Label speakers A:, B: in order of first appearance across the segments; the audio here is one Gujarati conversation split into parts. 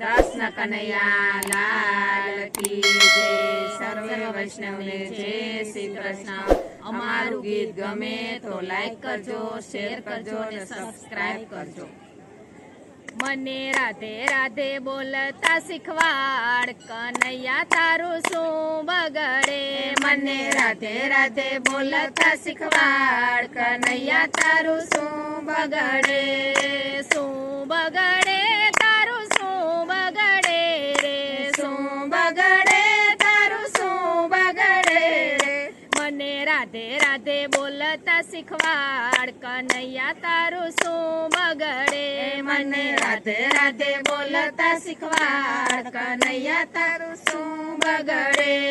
A: કૃષ્ણ કનૈયા કી જય, સર્વ વૈષ્ણવને જય શ્રી કૃષ્ણ. અમારું ગીત ગમે તો લાઈક કરજો શેર કરજો અને સબસ્ક્રાઇબ કરજો.
B: મને રાધે રાધે બોલતા શીખવાડ, કનૈયા તારું શું બગડે?
A: મને રાધે રાધે બોલતા શીખવાડ, કનૈયા તારું શું બગડે?
B: શું રાધે રાધે બોલતા શીખવાડ, કનૈયા તારું શું બગડે?
A: મને રાધે રાધે બોલતા શીખવાડ, કનૈયા તારું શું બગડે?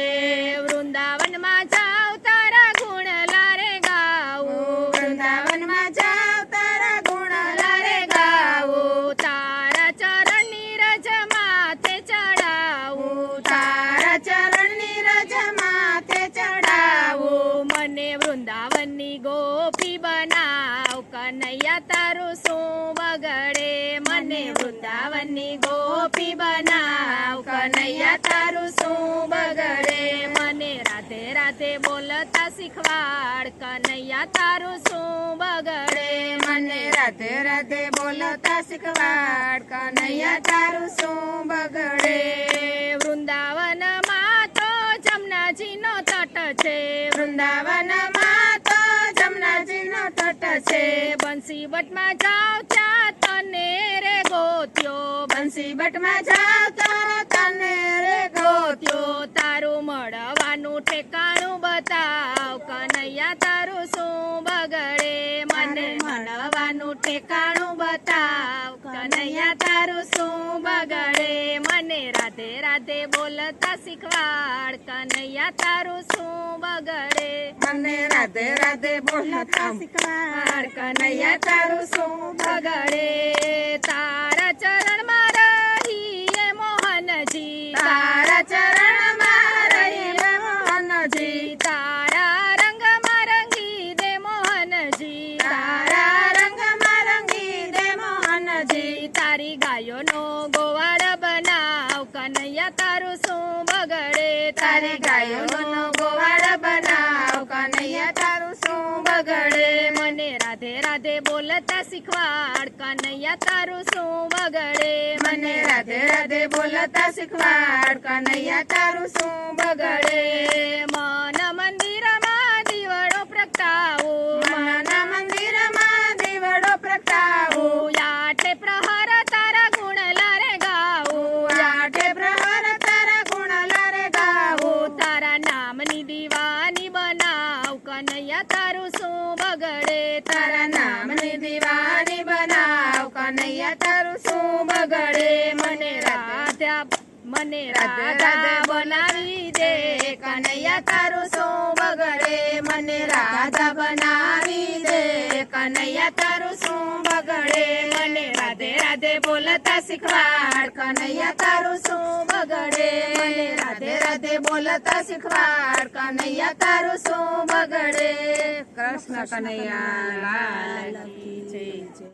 B: કનૈયા તારું શું બગડે? મને વૃંદાવનની ગોપી બનાવ.
A: કનૈયા તારું શું બગડે?
B: મને રાધે રાધે બોલતા શીખવાડ. કનૈયા તારું શું બગડે?
A: મને રાધે રાધે બોલતા શીખવાડ. કનૈયા તારું શું
B: છે? બંસી બટમાં જાવ ત્યાં તને રે ગોત્યો.
A: બંસી બટમાં જાવ તને રે ગોત્યો.
B: તારું મળવાનું ઠેકાણું બતાવ. કનૈયા તારું શું બગડે? મને મળવાનું ઠેકાણું બતાવ. બોલતા શીખવાડ કનૈયા તારું શું બગડે?
A: મને રાધે રાધે બોલતા શીખવાડ કનૈયા તારું શું
B: બગડે? તારા ચરણ રહીએ મોહનજી.
A: તારા ચરણમાં રહીએ મોહનજી.
B: તારા રંગમાં રંગી દે મોહનજી.
A: તારા રંગમાં રંગી દે મોહનજી.
B: તારી ગાયોનો ગોવાળ બગડે
A: તારી ગાયોનો ગોવાળ બનાવ, કનૈયા તારું શું બગડે?
B: મને રાધે રાધે બોલતા શીખવાડ, કનૈયા તારું શું બગડે?
A: મને રાધે રાધે બોલતા શીખવાડ, કનૈયા તારું શું બગડે?
B: મન તારું શું બગડે?
A: તારા નામની દીવાની બનાવ. કનૈયા તારું શું બગડે? મને રાધા
B: મને
A: રાધે
B: બનાવી દે.
A: કનૈયા તારું શું બગડે? મને રાધા બનાવી કનૈયા તારું શું બગડે? મને રાધે રાધે બોલતા શીખવાડ. કનૈયા તારું શું બગડે? મને રાધે રાધે બોલતા શીખવાડ. કનૈયા તારું શું બગડે? કૃષ્ણ કનૈયા, લાલ